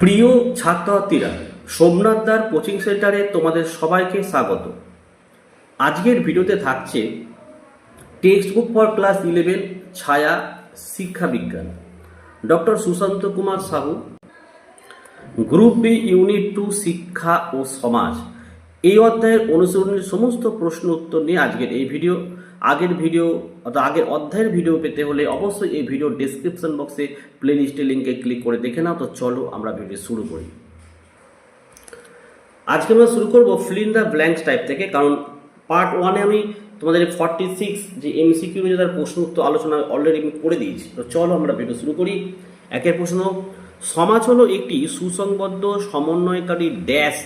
প্রিয় ছাত্রছাত্রীরা, সোমনাথ দার কোচিং সেন্টারে তোমাদের সবাইকে স্বাগত। আজকের ভিডিওতে থাকছে text book for class eleven ছায়া শিক্ষা বিজ্ঞান। Doctor Sushanta Kumar Sahu, group B unit two শিক্ষা ও সমাজ। এই অধ্যায়ের অনুসরণের সমস্ত প্রশ্ন উত্তর নিয়ে আজকের এই ভিডিও। আগের ভিডিও অর্থাৎ আগের অধ্যায়ের ভিডিও পেতে হলে অবশ্যই এই ভিডিও ডেসক্রিপশন বক্সে প্লে লিস্টের লিঙ্কে ক্লিক করে দেখে নাও। তো চলো আমরা ভিডিও শুরু করি। আজকে আমরা শুরু করব ফিলিং দ্য ব্ল্যাঙ্কস টাইপ থেকে, কারণ পার্ট ওয়ানে আমি তোমাদের ফর্টি সিক্স যে এমসিকিউ যে তার প্রশ্ন উত্তর আলোচনা অলরেডি আমি করে দিয়েছি। তো চলো আমরা ভিডিও শুরু করি। একের প্রশ্ন, সমাজ হলো একটি সুসংবদ্ধ সমন্বয়কারী ড্যাশ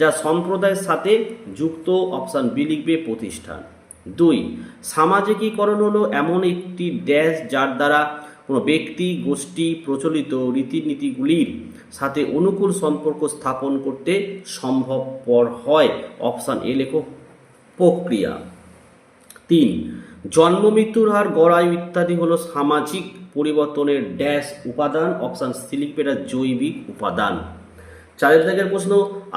যা সম্প্রদায়ের সাথে যুক্ত অপশান বি লিখবে প্রতিষ্ঠান। দুই, সামাজিকীকরণ হলো এমন একটি ড্যাশ যার দ্বারা কোনো ব্যক্তি, গোষ্ঠী প্রচলিত রীতিনীতিগুলির সাথে অনুকূল সম্পর্ক স্থাপন করতে সম্ভবপর হয়। অপশান এ লেখো, প্রক্রিয়া। তিন, জন্ম, মৃত্যুর হার গড়ায়ু ইত্যাদি হলো সামাজিক পরিবর্তনের ড্যাশ উপাদান। অপশান সি লিখবে এটা জৈবিক উপাদান। চারের প্রশ্ন,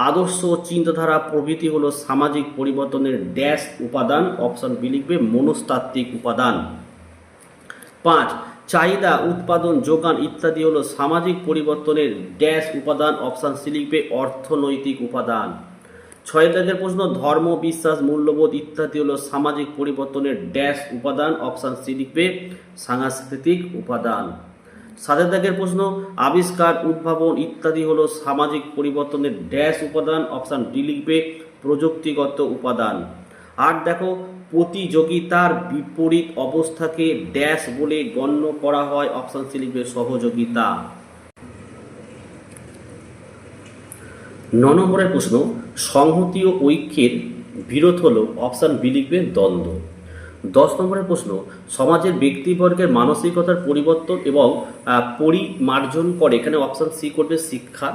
আদর্শ চিন্তাধারা প্রভৃতি হলো সামাজিক পরিবর্তনের ড্যাশ উপাদান, অপশান বি লিখবে মনস্তাত্ত্বিক উপাদান। পাঁচ, চাহিদা, উৎপাদন, যোগান ইত্যাদি হলো সামাজিক পরিবর্তনের ড্যাশ উপাদান, অপশান সি লিখবে অর্থনৈতিক উপাদান। ছয় দাগের প্রশ্ন, ধর্ম, বিশ্বাস, মূল্যবোধ ইত্যাদি হলো সামাজিক পরিবর্তনের ড্যাশ উপাদান, অপশান সি লিখবে সাংস্কৃতিক উপাদান। সাতের দাগের প্রশ্ন, আবিষ্কার, উদ্ভাবন ইত্যাদি হলো সামাজিক পরিবর্তনের ড্যাশ উপাদান অপশান ডি লিখবে প্রযুক্তিগত উপাদান। আর দেখো, প্রতিযোগিতার বিপরীত অবস্থাকে ড্যাশ বলে গণ্য করা হয় অপশান সি লিখবে সহযোগিতা। ন নম্বরের প্রশ্ন, সংহতি ও ঐক্যের বিরোধ হলো অপশান বি লিখবে দ্বন্দ্ব। দশ নম্বরের প্রশ্ন, সমাজের ব্যক্তিবর্গের মানসিকতার পরিবর্তন এবং পরিমার্জন করে। এখানে অপশান সি করবে শিক্ষা।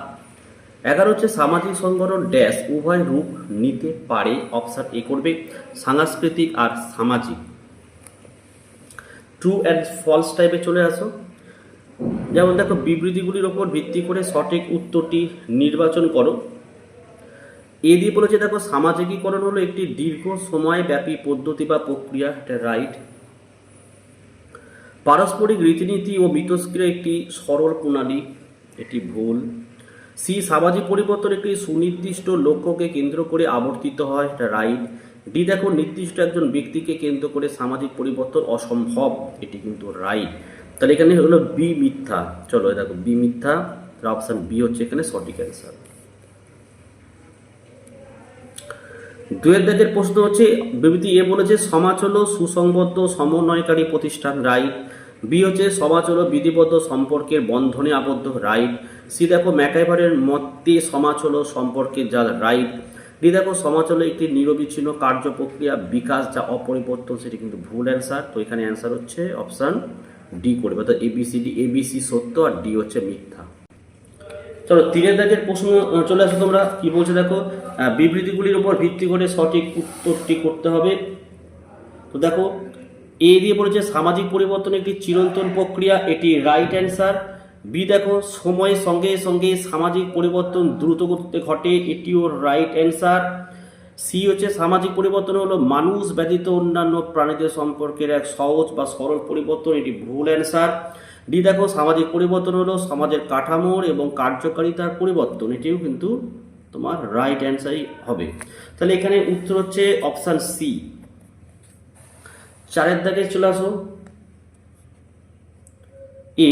এগারো হচ্ছে সামাজিক সংগঠন ড্যাশ উভয় রূপ নিতে পারে। অপশান এ করবে সাংস্কৃতিক আর সামাজিক। ট্রু অ্যান্ড ফলস টাইপে চলে আসো। যেমন দেখো, বিবৃতিগুলির ওপর ভিত্তি করে সঠিক উত্তরটি নির্বাচন করো। এ দিয়ে বলেছে, দেখো, সামাজিকীকরণ হলো একটি দীর্ঘ সময়ব্যাপী পদ্ধতি বা প্রক্রিয়া রাইট পারস্পরিক রীতিনীতি ও মিথস্ক্রিয়া একটি সরল প্রণালী, এটি ভুল। সি সামাজিক পরিবর্তন একটি সুনির্দিষ্ট লক্ষ্যকে কেন্দ্র করে আবর্তিত হয়, এটা রাইট ডি দেখো, নির্দিষ্ট একজন ব্যক্তিকে কেন্দ্র করে সামাজিক পরিবর্তন অসম্ভব, এটি কিন্তু রাইট তাহলে এখানে হলো বি মিথ্যা। চলো দেখো বি মিথ্যা অপশান বি হচ্ছে এখানে সঠিক অ্যান্সার দুয়ের দাগের প্রশ্ন হচ্ছে, বিবৃতি এ বলেছে, সমাজ হলো সুসংবদ্ধ সমন্বয়কারী প্রতিষ্ঠান, রাইট। বি হচ্ছে, সমাজ হলো বিধিবদ্ধ সম্পর্কের বন্ধনে আবদ্ধ, রাইট। সি দেখো, ম্যাকাইভারের মতে সমাজ হলো সম্পর্কের যা, রাইট। ডি দেখো, সমাজ হলো একটি নিরবিচ্ছিন্ন কার্য প্রক্রিয়া, বিকাশ যা অপরিবর্তন, সেটি কিন্তু ভুল অ্যান্সার তো এখানে অ্যান্সার হচ্ছে অপশান ডি করবে, অর্থাৎ এবিসিডি এবিসি সত্য আর ডি হচ্ছে মিথ্যা। চলো তিনের দাগের প্রশ্ন চলে আসো তোমরা। কি বলছে দেখো? বিবৃতিগুলির উপর ভিত্তি করে সঠিক উত্তরটি করতে হবে। তো দেখো, এ দিয়ে বলেছে, সামাজিক পরিবর্তন একটি চিরন্তন প্রক্রিয়া, এটি রাইট অ্যান্সার বি দেখো, সময়ের সঙ্গে সঙ্গে সামাজিক পরিবর্তন দ্রুত করতে ঘটে, এটিও রাইট অ্যান্সার সি হচ্ছে সামাজিক পরিবর্তন হলো মানুষ ব্যতীত অন্যান্য প্রাণীদের সম্পর্কের এক সহজ বা সরল পরিবর্তন, এটি ভুল অ্যান্সার ডি দেখো, সামাজিক পরিবর্তন হলো সমাজের কাঠামোর এবং কার্যকারিতার পরিবর্তন, এটিও কিন্তু তোমার রাইট অ্যান্সারই হবে। তাহলে এখানে উত্তর হচ্ছে অপশান সি চারের দাগে চলে আসো। এ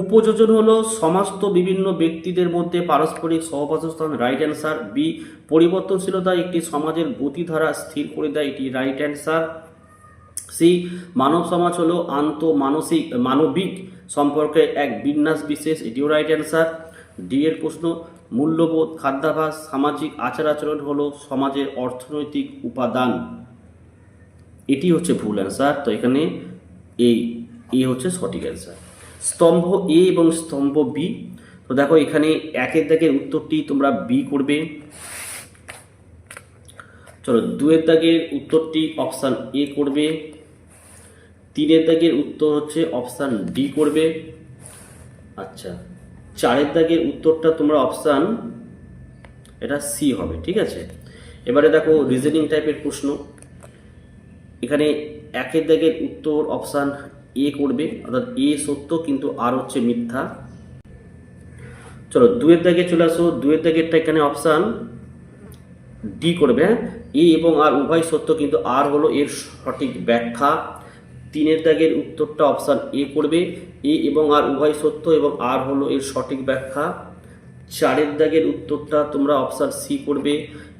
উপযোজন হলো সমস্ত বিভিন্ন ব্যক্তিদের মধ্যে পারস্পরিক সহবাসস্থান রাইট অ্যান্সার বি পরিবর্তনশীলতা, একটি সমাজের গতিধারা স্থির করে দেয়, এটি রাইট অ্যান্সার সি মানব সমাজ হলো আন্ত মানসিক মানবিক সম্পর্কে এক বিন্যাস বিশেষ, এটিও রাইট অ্যান্সার ডি এর প্রশ্ন, মূল্যবোধ, খাদ্যাভাস, সামাজিক আচার আচরণ হলো সমাজের অর্থনৈতিক উপাদান। এটি হচ্ছে ভুল অ্যান্সার তো এখানে এই এ হচ্ছে সঠিক অ্যান্সার স্তম্ভ এ এবং স্তম্ভ বি তো দেখো এখানে একের দাগের উত্তরটি তোমরা বি করবে। চলো, দুয়ের দাগের উত্তরটি অপশান এ করবে। তিনের দাগের উত্তর হচ্ছে অপশান ডি করবে। আচ্ছা চারের দাগের উত্তরটা তোমরা অপশান এটা সি হবে, ঠিক আছে? এবারে দেখো রিজনিং টাইপের প্রশ্ন। এখানে একের দাগের উত্তর অপশান এ করবে, অর্থাৎ এ সত্য কিন্তু আর হচ্ছে মিথ্যা। চলো দুয়ের দাগে চলে আসো। দুয়ের দাগেরটা এখানে অপশান ডি করবে হ্যাঁ? এ এবং আর উভয় সত্য কিন্তু আর হলো এর সঠিক ব্যাখ্যা। তিনের দাগের উত্তরটা অপশান এ করবে। এ এবং আর উভয় সত্য এবং আর হলো এর সঠিক ব্যাখ্যা। চারের দাগের উত্তরটা তোমরা অপশান সি করবে।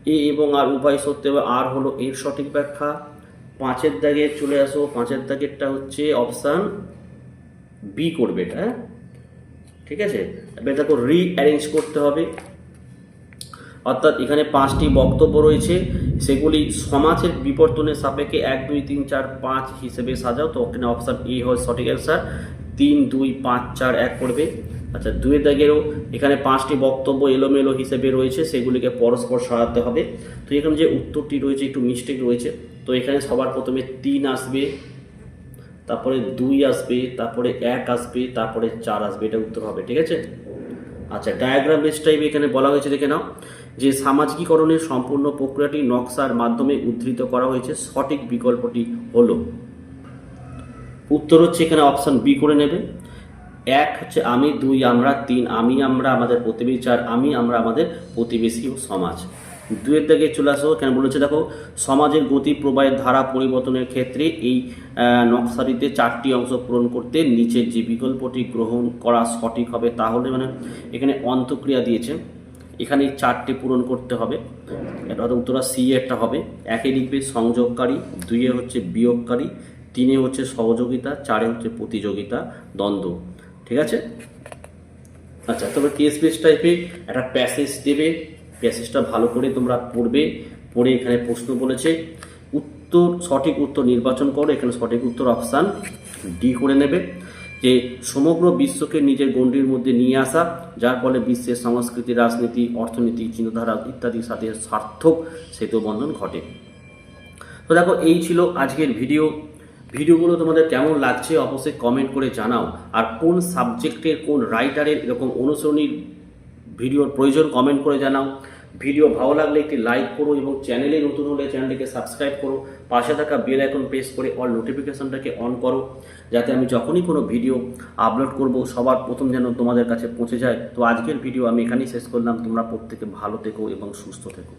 এ এবং আর উভয় সত্য এবং আর হলো এর সঠিক ব্যাখ্যা। পাঁচের দাগে চলে আসো, পাঁচের দাগেরটা হচ্ছে অপশান বি করবে এটা হ্যাঁ? ঠিক আছে? দেখো রিঅ্যারেঞ্জ করতে হবে। অর্থাৎ এখানে পাঁচটি বক্তব্য রয়েছে, সেগুলি সমাজের বিবর্তনের সাপেক্ষে এক, দুই, তিন, চার, পাঁচ হিসেবে সাজাও। তো ওখানে অপশান এ হয় সঠিক অ্যান্সার তিন, দুই, পাঁচ, চার, এক করবে। আচ্ছা দুয়ের দাগেরও এখানে পাঁচটি বক্তব্য এলোমেলো হিসেবে রয়েছে, সেগুলিকে পরস্পর সরাতে হবে। তো এখানে যে উত্তরটি রয়েছে, একটু মিস্টেক রয়েছে। তো এখানে সবার প্রথমে তিন আসবে, তারপরে দুই আসবে, তারপরে এক আসবে, তারপরে চার আসবে, এটা উত্তর হবে, ঠিক আছে? আচ্ছা ডায়াগ্রাম বেস টাইপ এখানে বলা হয়েছে, দেখে নাও, যে সামাজিকীকরণের সম্পূর্ণ প্রক্রিয়াটি নকশার মাধ্যমে উদ্ধৃত করা হয়েছে, সঠিক বিকল্পটি হলো, উত্তর হচ্ছে এখানে অপশান বি করে নেবে এক হচ্ছে আমি, দুই আমরা, তিন আমি আমরা আমাদের প্রতিবেশী, চার আমি আমরা আমাদের প্রতিবেশী ও সমাজ। দুয়ের দিকে চলে আসো কেন বলেছে দেখো, সমাজের গতি প্রবাহের ধারা পরিবর্তনের ক্ষেত্রে এই নকশাটিতে চারটি অংশ পূরণ করতে নিচের যে বিকল্পটি গ্রহণ করা সঠিক হবে, তাহলে মানে এখানে অন্তক্রিয়া দিয়েছে। এখানে চারটি পূরণ করতে হবে। হয়তো উত্তরা, সি একটা হবে। একে লিখবে সংযোগকারী, দুইয়ে হচ্ছে বিয়োগকারী, তিনে হচ্ছে সহযোগিতা, চারে হচ্ছে প্রতিযোগিতা, দ্বন্দ্ব। ঠিক আছে? আচ্ছা তবে কেস বেস টাইপে একটা প্যাসেজ দেবে। প্যাসেজটা ভালো করে তোমরা পড়বে, পড়ে এখানে প্রশ্ন বলেছে, উত্তর, সঠিক উত্তর নির্বাচন করো। এখানে সঠিক উত্তর অপশান ডি করে নেবে। যে সমগ্র বিশ্বকে নিজের গণ্ডির মধ্যে নিয়ে আসা, যার ফলে বিশ্বের সংস্কৃতি, রাজনীতি, অর্থনীতি, চিন্তাধারা ইত্যাদির সাথে সার্থক সেতু বন্ধন ঘটে। তো দেখো, এই ছিল আজকের ভিডিও ভিডিওগুলো তোমাদের কেমন লাগছে অবশ্যই কমেন্ট করে জানাও। আর কোন সাবজেক্টের কোন রাইটারের এরকম অনুসরণীর ভিডিওর প্রয়োজন কমেন্ট করে জানাও। ভিডিও ভালো লাগলে একটি লাইক করো এবং চ্যানেলে নতুন হলে চ্যানেলটিকে সাবস্ক্রাইব করো। পাশে থাকা বেল আইকন প্রেস করে অল নোটিফিকেশনটাকে অন করো। যাতে আমি যখনই কোনো ভিডিও আপলোড করব, সবার প্রথম যেন তোমাদের কাছে পৌঁছে যায়। তো আজকের ভিডিও আমি এখানেই শেষ করলাম। তোমরা প্রত্যেকে ভালো থেকো এবং সুস্থ থেকো।